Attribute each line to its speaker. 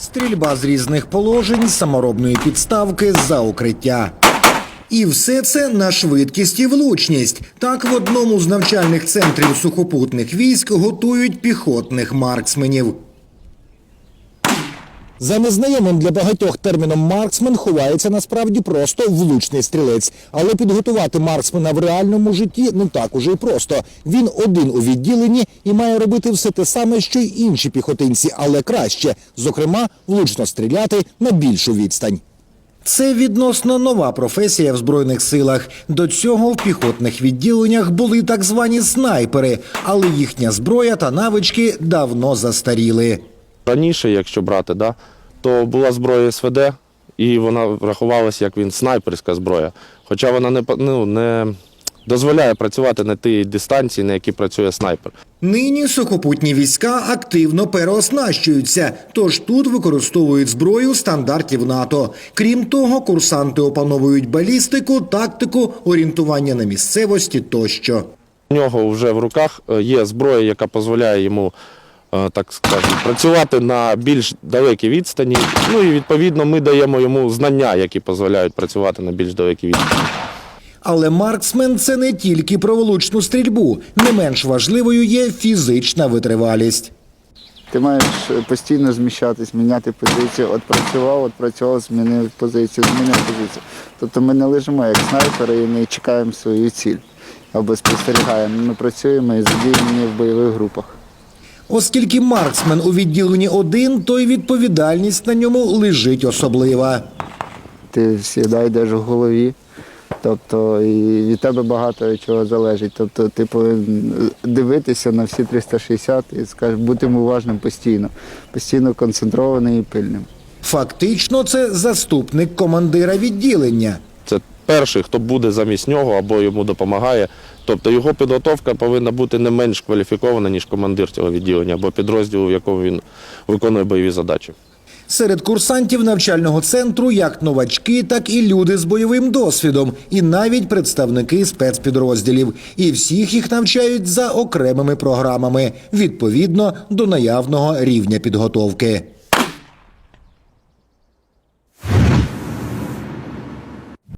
Speaker 1: Стрільба з різних положень, саморобної підставки за укриття. І все це на швидкість і влучність. Так в одному з навчальних центрів сухопутних військ готують піхотних марксменів.
Speaker 2: За незнайомим для багатьох терміном марксмен ховається насправді просто влучний стрілець. Але підготувати марксмена в реальному житті не так уже й просто. Він один у відділенні і має робити все те саме, що й інші піхотинці, але краще, зокрема, влучно стріляти на більшу відстань.
Speaker 1: Це відносно нова професія в збройних силах. До цього в піхотних відділеннях були так звані снайпери, але їхня зброя та навички давно застаріли.
Speaker 3: Раніше, якщо брати, да, то була зброя СВД, і вона рахувалася як він снайперська зброя. Хоча вона не, ну, не дозволяє працювати на тій дистанції, на якій працює снайпер.
Speaker 1: Нині сухопутні війська активно переоснащуються, тож тут використовують зброю стандартів НАТО. Крім того, курсанти опановують балістику, тактику, орієнтування на місцевості тощо.
Speaker 3: У нього вже в руках е, є зброя, яка дозволяє йому, так скажемо, працювати на більш далекій відстані. Ну і відповідно ми даємо йому знання, які дозволяють працювати на більш далекій відстані.
Speaker 1: Але марксмен це не тільки про влучну стрільбу. Не менш важливою є фізична витривалість.
Speaker 4: Ти маєш постійно зміщатись, міняти позицію. От працював, от працював, змінив позицію, змінив позицію. Тобто ми не лежимо як снайпери і не чекаємо свою ціль або спостерігаємо. Ми працюємо і задіяні в бойових групах.
Speaker 1: Оскільки марксмен у відділенні один, то й відповідальність на ньому лежить особлива.
Speaker 4: Ти завжди йдеш в голові. Тобто і від тебе багато чого залежить. Тобто ти повинен дивитися на всі 360 і скажеш, бути уважним постійно, постійно концентрованим і пильним.
Speaker 1: Фактично, це заступник командира відділення.
Speaker 3: Перший, хто буде замість нього або йому допомагає. Тобто його підготовка повинна бути не менш кваліфікована, ніж командир цього відділення або підрозділу, в якому він виконує бойові задачі.
Speaker 1: Серед курсантів навчального центру як новачки, так і люди з бойовим досвідом, і навіть представники спецпідрозділів. І всіх їх навчають за окремими програмами відповідно до наявного рівня підготовки.